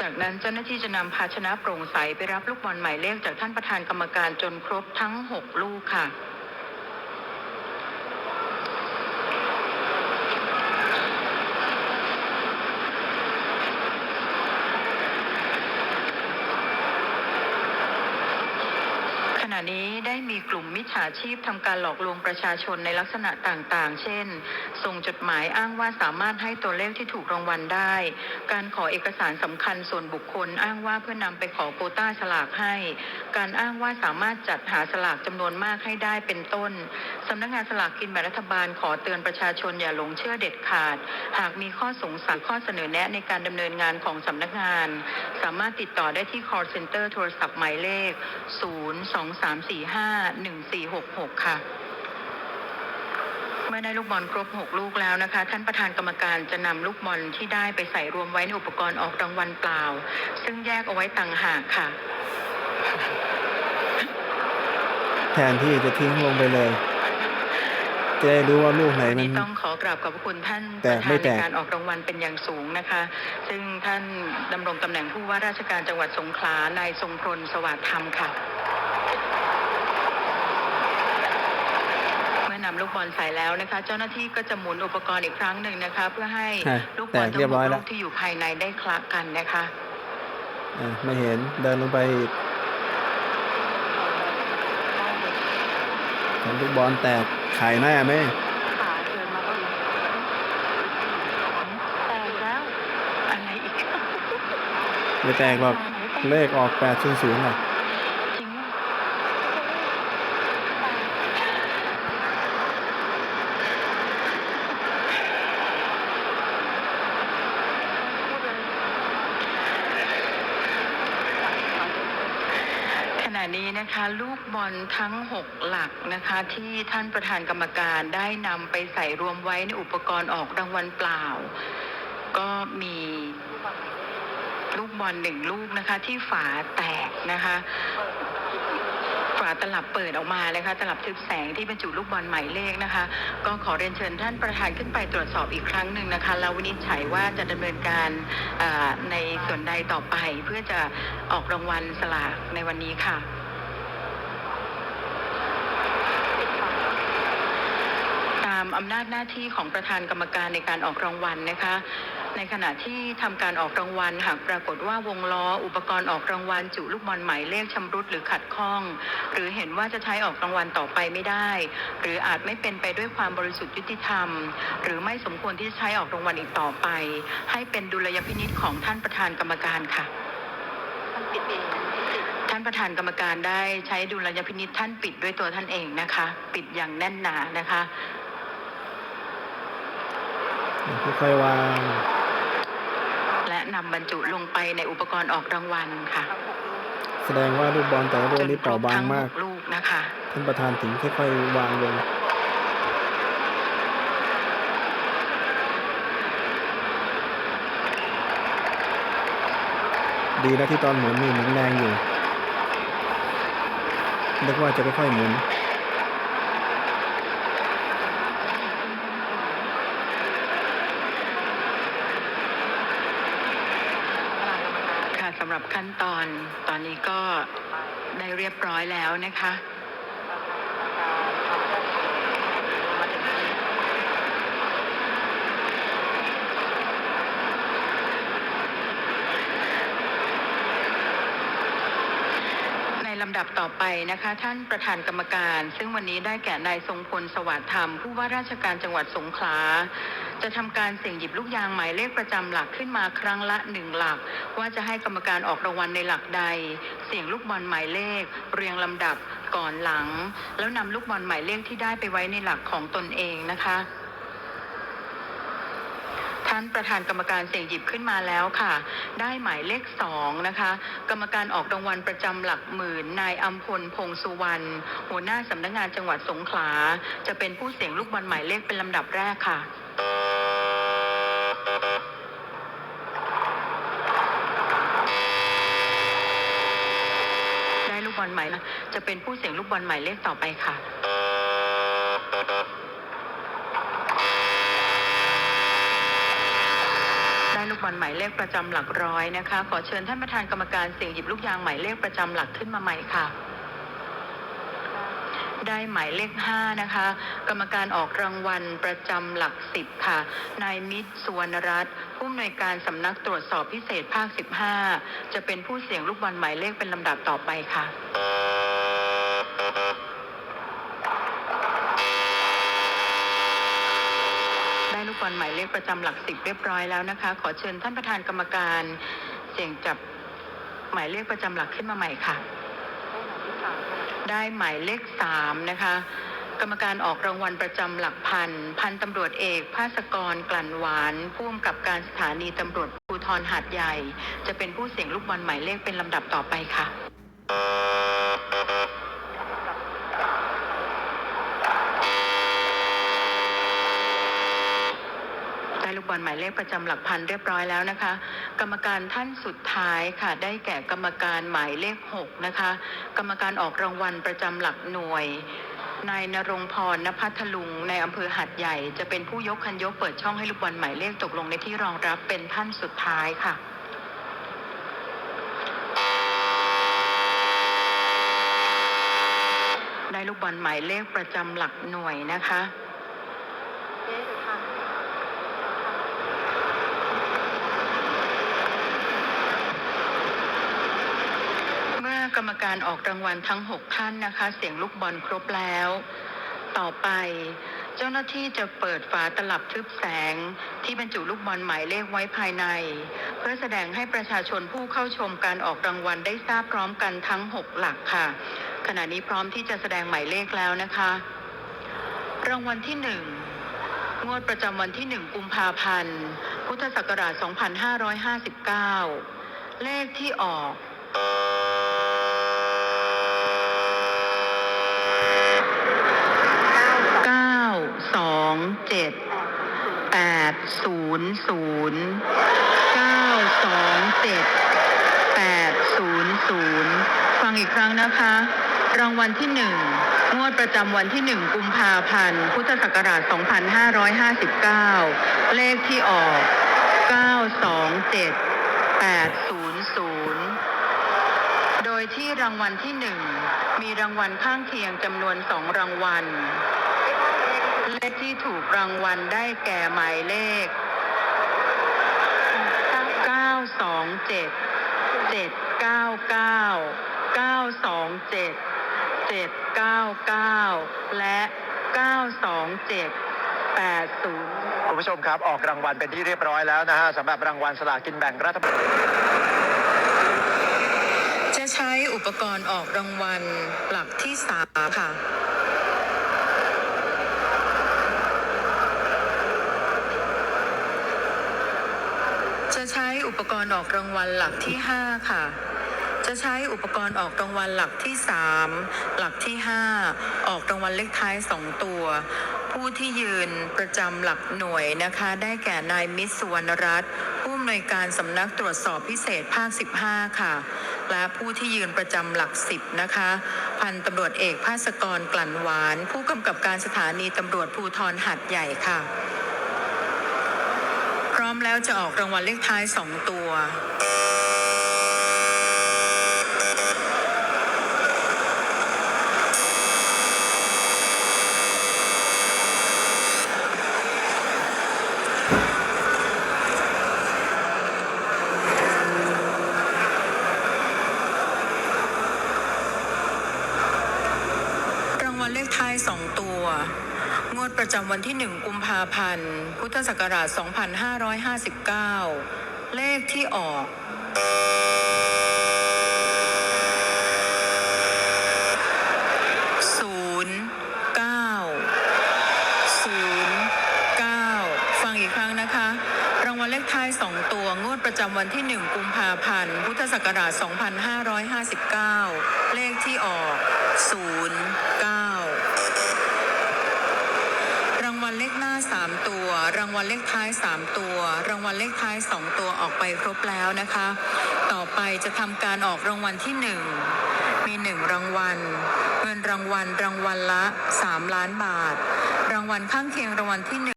จากนั้นเจ้าหน้าที่จะนำภาชนะโปร่งใสไปรับลูกบอลหมายเลขจากท่านประธานกรรมการจนครบทั้ง 6 ลูกค่ะ ณะนี้ได้มีกลุ่มมิจฉาชีพทำการหลอกลวงประชาชนในลักษณะต่างๆ เช่น ส่งจดหมายอ้างว่าสามารถให้ตัวเลขที่ถูกรางวัลได้ การขอเอกสารสำคัญส่วนบุคคลอ้างว่าเพื่อนำไปขอโควต้าสลากให้ การอ้างว่าสามารถจัดหาสลากจำนวนมากให้ได้เป็นต้นสำนักงานสลากกินแบ่งรัฐบาลขอเตือนประชาชนอย่าหลงเชื่อเด็ดขาด หากมีข้อสงสัยข้อเสนอแนะในการดำเนินงานของสำนักงาน สามารถติดต่อได้ที่ call center โทรศัพท์หมายเลข 02 023451466ค่ะ เมื่อได้ลูกบอลครบ6ลูกแล้วนะคะ ท่านประธานกรรมการจะนำลูกบอลที่ได้ไปใส่รวมไว้ในอุปกรณ์ออกรางวัลเปล่า ซึ่งแยกเอาไว้ต่างหากค่ะ แทนที่จะทิ้งลงไปเลย จะได้รู้ว่าลูกไหนวันมันนี้ต้องขอกราบขอบพระคุณท่านปแตระกธาไม่นแตในก การออกรางวัลเป็นอย่างสูงนะคะ ซึ่งท่านดำรงตำแหน่งผู้ว่าราชการจังหวัดสงขลานายทรงพลสวัสดิ์ธรรมค่ะ เมื่อนำ ลูกบอลใส่แล้วนะคะ เจ้าหน้าที่ก็จะหมุนอุปกรณ์อีกครั้งหนึ่งนะคะ เพื่อให้อะลูกบแตอลกทั้เรียงบหร้กอยแล้ลูวกที่อยู่ภายในได้คละกันนะคะ อะไม่เห็นเดินลงไปอีกเห็นลูกบอลแตกขายหน้าไหมขาเดินมาก็แตกแล้วอะไรอีกไม่แตกหรอกเลขออก8 0 0อะ จริง ขณะนี้นะคะ ลูกบอลทั้ง 6 หลักนะคะ ที่ท่านประธานกรรมการได้นำไปใส่รวมไว้ในอุปกรณ์ออกรางวัลเปล่า ก็มีลูกบอลหนึ่งลูกนะคะ ที่ฝาแตกนะคะ ฝาตลับเปิดออกมานะคะ ตลับทึบแสงที่บรรจุลูกบอลหมายเลขนะคะ ก็ขอเรียนเชิญท่านประธานขึ้นไปตรวจสอบอีกครั้งหนึ่งนะคะแล้ววินิจฉัยว่าจะดำเนินการในส่วนใดต่อไป เพื่อจะออกรางวัลสลากในวันนี้ค่ะ ตาม อำนาจหน้าที่ของประธานกรรมการในการออกรางวัลนะคะ ในขณะที่ทำการออกรางวัล หากปรากฏว่าวงล้อ อุปกรณ์ออกรางวัล จุลูกบอลหมายเลขชำรุดหรือขัดข้อง หรือเห็นว่าจะใช้ออกรางวัลต่อไปไม่ได้ หรืออาจไม่เป็นไปด้วยความบริสุทธิ์ยุติธรรม หรือไม่สมควรที่จะใช้ออกรางวัลอีกต่อไป ให้เป็นดุลยพินิษของท่านประธานกรรมการค่ะท่านประธานกรรมการได้ใช้ดุลยพินิษท่านปิดด้วยตัวท่านเองนะคะ ปิดอย่างแน่นหนานะคะ ค่อยๆวาง และนำบรรจุลงไปในอุปกรณ์ออกรางวัลค่ะ แสดงว่าลูกบอลแต่ละลูกจนนี้คเปรราะบบางทั้งหมากกลูกนะคะท่านประธานถึงค่อยๆวางลงดีนะที่ตอนหมุนนี่หมุนแรงอยู่นึกว่าจะค่อยๆหมุน ค่ะสำหรับขั้นตอนตอนนี้ก็ได้เรียบร้อยแล้วนะคะ ลำดับต่อไปนะคะ ท่านประธานกรรมการ ซึ่งวันนี้ได้แก่นายทรงพลสวัสดิ์ธรรม ผู้ว่าราชการจังหวัดสงขลาจะทำการเสี่ยงหยิบลูกยางหมายเลขประจำหลักขึ้นมาครั้งละหนึ่งหลัก ว่าจะให้กรรมการออกรางวัลในหลักใด เสี่ยงลูกบอลหมายเลข เรียงลำดับก่อนหลัง แล้วนำลูกบอลหมายเลขที่ได้ไปไว้ในหลักของตนเองนะคะานประธานกรรมการเสี่ยงหยิบขึ้นมาแล้วค่ะ ได้หมายเลขสองนะคะ กรรมการออกรางวัลประจำหลักหมื่นนายอัมพลพงสุวรรณหัวหน้าสำนักงานจังหวัดสงขลา จะเป็นผู้เสี่ยงลูกบอลหมายเลขเป็นลำดับแรกค่ะได้ลูกบอลหมายจะเป็นผู้เสี่ยงลูกบอลหมายเลขต่อไปค่ะ กบอลหมายเลขประจำหลักร้อยนะคะ ขอเชิญท่านประธานกรรมการเสี่ยงหยิบลูกยางหมายเลขประจำหลักขึ้นมาใหม่ค่ะ ได้หมายเลขห้านะคะ กรรมการออกรางวัลประจำหลักสิบค่ะ นายมิตรสุวรรณรัตน์ผู้อำนวยการสำนักตรวจสอบพิเศษภาค 15 จะเป็นผู้เสี่ยงลูกบอลหมายเลขเป็นลำดับต่อไปค่ะ ได้ลู กบอลหมายเลขประจำหลักสิบเรียบร้อยแล้วนะคะ ขอเชิญท่านประธานกรรมการเสี่ยงจับหมายเลขประจำหลักขึ้นมาใหม่ค่ะ ได้หมายเลขสามนะคะ กรรมการออกรางวัลประจำหลักพัน พันตำรวจเอกภาสกรกลั่นหวานผู้กำกับการสถานีตำรวจภูธรหาดใหญ่ จะเป็นผู้เสี่ยงลูกบอลหมายเลขเป็นลำดับต่อไปค่ะ ลูกบอลหมายเลขประจำหลักพันเรียบร้อยแล้วนะคะ กรรมการท่านสุดท้ายค่ะ ได้แก่กรรมการหมายเลขหกนะคะ กรรมการออกรางวัลประจำหลักหน่วย นายนรงพรณพัทลุง ในอำเภอหัดใหญ่ จะเป็นผู้ยกคันยกเปิดช่องให้ลูกบอลหมายเลขตกลงในที่รองรับเป็นท่านสุดท้ายค่ะได้ลูกบอลหมายเลขประจำหลักหน่วยนะคะ เมื่อก รมการออกรางวัลทั้ง 6 ท่านนะคะ เสียงลูกบอลครบแล้ว ต่อไปเจ้าหน้าที่จะเปิดฝาตลับทึบแสง ที่บรรจุลูกบอลหมายเลขไว้ภายใน เพื่อแสดงให้ประชาชนผู้เข้าชมการออกรางวัลได้ทราบพร้อมกันทั้ง 6 หลักค่ะ ขณะนี้พร้อมที่จะแสดงหมายเลขแล้วนะคะ รางวัลที่ 1 งวดประจำวันที่ 1 กุมภาพันธ์ พุทธศักราช 2559 เลขที่ออก เก้าสองเจ็ดแปดศู นย์ศูนย์เก้าสองเจ็ดแปดศูนย์ศูนย์ฟังอีกครั้งนะคะ รางวัลที่หนึ่งงวดประจำวันที่หนึ่งกุมภาพันธ์ พุทธศักราช 2559 เลขที่ออก 927 800 โดยที่รางวัลที่หนึ่งมีรางวัลข้างเคียงจำนวนสองรางวัล เลขที่ถูกรางวัลได้แก่หมายเลข 927 799 927 799และ927 80คุณผู้ชมครับออกรางวัลเป็นที่เรียบร้อยแล้วนะฮะสำหรับรางวัลสลากกินแบ่งรัฐบาลจะใช้อุปกรณ์ออกรางวัลหลักที่สามค่ะ จะใช้ อุปกรณ์ออกรางวัลหลักที่ห้าค่ะ จะใช้อุปกรณ์ออกรางวัลหลักที่สามหลักที่ห้าออกรางวัลเลขท้ายสองตัว ผู้ที่ยืนประจำหลักหน่วยนะคะ ได้แก่นายมิตรสุวรรณรัตน์ผู้อำนวยการสำนักตรวจสอบพิเศษภาค 15 ค่ะ และผู้ที่ยืนประจำหลัก 10 นะคะ พันตำรวจเอกภาสกรกลั่นหวาน ผู้กำกับการสถานีตำรวจภูธรหัดใหญ่ค่ะ แล้วจะออกรางวัลเลขท้าย2ตัว รางวัลเลขท้าย 2 ตัว งวดประจำวันที่ 1 กุมภาพันธ์ พุทธศักราช 2559 เลขที่ออกศูนย์เก้าศูนย์เก้าฟังอีกครั้งนะคะรางวัลเลขท้าย2ตัวงวดประจำวันที่ 1 กุมภาพันธ์ พุทธศักราช 2559 เลขที่ออก 0 รางวัลเลขหน้า 3 ตัว รางวัลเลขท้าย 3 ตัว รางวัลเลขท้าย 2 ตัวออกไปครบแล้วนะคะ ต่อไปจะทำการออกรางวัลที่ 1 มี 1 รางวัล เงินรางวัลรางวัลละ 3 ล้านบาท รางวัลข้างเคียงรางวัลที่ 1